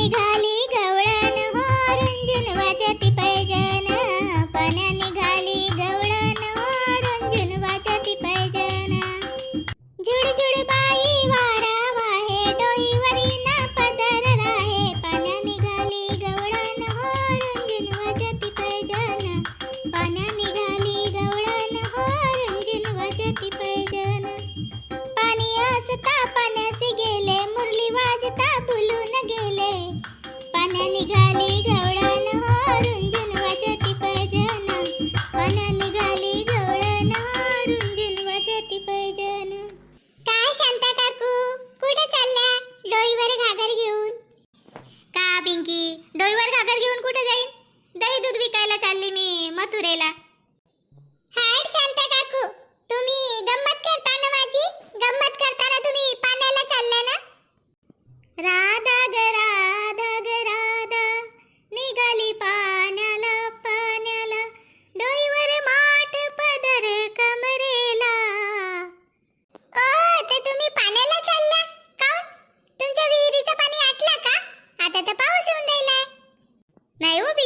निघाली निघाली गवळण हो रुंजून वाजती पैजण पाण्या निघाली गवळण रुंजून वाजती पैजण काय शांता काकू कुठे चालल्या? डोईवर घागर घेऊन. का पिंकी डोईवर घागर घेऊन कुठे जाईन? दही दूध विकायला चालली मी मथुरेला.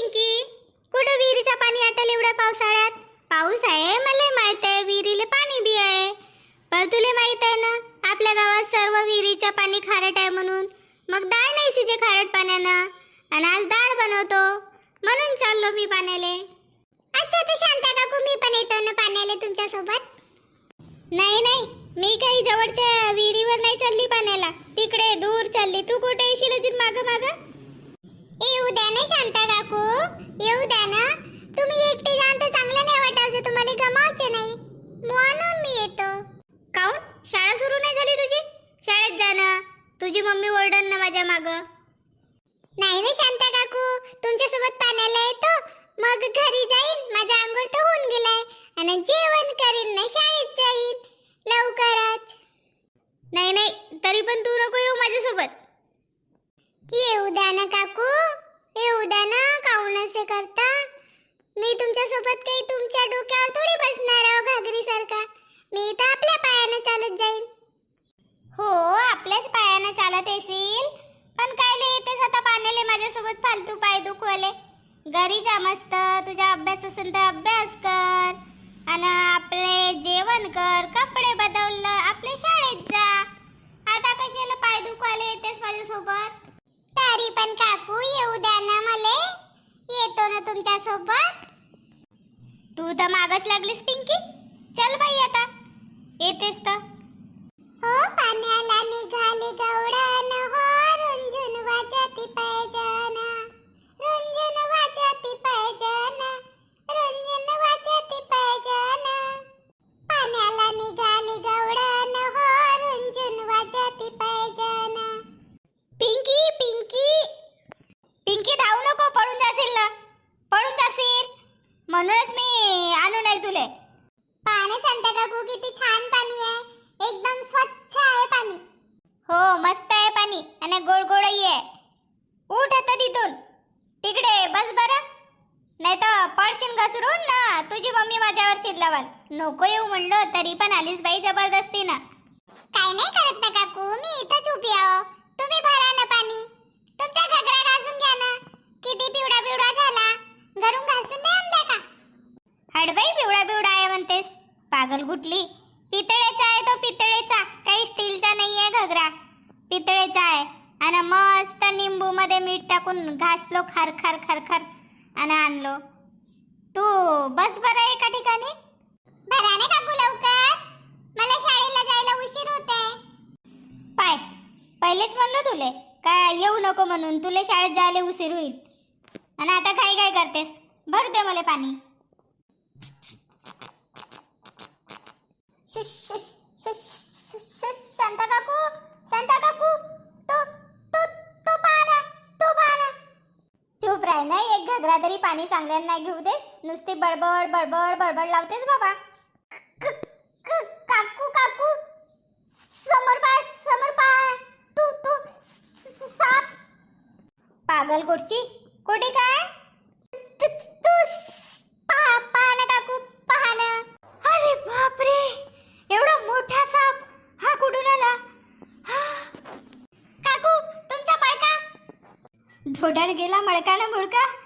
पिंकी कुठं विहिरीचं पाणी आटल एवढ्या पावसाळ्यात? पाऊस आहे मला माहीत आहे विहिरीला पाणी बी आहे. पण तुला माहीत आहे ना आपल्या गावात सर्व विहिरीच्या पाणी खारट आहे म्हणून. मग डाळ नाही सिजे खारट पाण्यानं. आणि आज डाळ बनवतो. म्हणून चाललो मी पाण्याले. अच्छा तर शांता काकू मी पण येतो ना पाण्याला तुमच्यासोबत. नाही नाही मी काही जवळच्या विहिरीवर नाही चालली पाण्याला. तिकडे दूर चालली. तू कुठे येशील अजून माग माग? येऊ उद्या ना शांता काकू येऊ द्या ना तुम्ही एकटे जाण तर चांगलं नाही काही तुम्हाला नाही. म्हणून मी येतो. काऊन शाळा सुरू नाही झाली तुझी? शाळेत जा ना. तुझी मम्मी ओरडन ना माझ्या माग. नाही रे शांता काकू तुमच्यासोबत पाण्याला येतो. मग घरी जाईन. माझा आंघोळ तर होऊन गेलाय. आणि जेवण करीन ना शाळेत जाईन. लवकरच. नाही नाही तरी पण तू नको येऊ माझ्यासोबत. येऊ द्या ना काकू. येऊ द्या ना काऊन असे करता? मी तुमच्यासोबत काही तुमच्या डोक्यावर थोडी बसणार आहो घागरी सारखा मी तर आपल्या पायाने चालत जाईन. हो आपल्याच पायाने चालत येशील. पण काय लय येतेस आता पाण्याले माझ्यासोबत फालतू पाय दुखवले. घरी जा मस्त तुझा अभ्यास असेल तर अभ्यास कर. आणि आपले जेवण कर कपडे बदललं आपल्या शाळेत जा. आता कशाला पाय दुखवाले येतेस माझ्यासोबत? तरी पण काकू येऊ द्या ना मले. येतो ना तुमच्यासोबत तू तर मागच लागलीस पिंकी. चल बाई आता. येतेस तर. हो पाण्याला निघाली गवडण हो रुंजून वाजती पैजण. रुंजून वाजती पैजण. रुंजून वाजती पैजण. पाण्याला निघाली गवडण हो रुंजून वाजती पैजण. पिंकी पिंकी. पिंकी धावू नको पडून जाशील ना. पडून जाशील. म्हणूनच मी काकू किती छान पाणी आहे. एकदम स्वच्छ आहे पाणी. हो मस्त आहे पाणी आणि गोड गोडही आहे. उठ आता तिथून. तिकडे बस बरं. नाही तर पडशील घसरून ना तुझी मम्मी माझ्यावर चिल्लावाल नको येऊ म्हणलं तरी पण आलीस बाई जबरदस्ती ना काय नाही करत ना काकू मी इथंच उभी आहो तुम्ही भरा ना पाणी. तुमच्या घगरा घासून घ्या ना किती पिवळा पिवळा झाला घरून घासून नाही आणलाय का हडबाई पिवळा पिवळा आहे म्हणतेस गुटली पितळेचा आहे तो पितळेचा. काही स्टीलचा नाही आहे घगरा. पितळेचा आहे. आणि मस्त निंबू मध्ये मीठ टाकून घासलो खार खार खार खार. आणि आणलो. तू बस बरं एका ठिकाणी? भरा ना काकू लवकर? मला शाळेला जायला उशीर होते पाय. पहिलेच म्हणलो तुले. काय येऊ नको म्हणून. तुले शाळेत जायला उशीर होईल. आणि आता काय काय करतेस? भर दे मला पाणी. शांता काकू शांता काकू तो तो तो पाना तो पाना चुप राह ना एक घगरा तरी पाणी चांगल्यानं नाही घेऊ देस नुसती बडबड बडबड बडबड लावतेस बाबा. काकू काकू समोर पाय समोर पाय तू तू साप. पागल कुठची? कुठे काय तू तू स- पहा पहा ना काकू पहा ना अरे बापरे एवढा मोठा साप हा कुठून आला हा.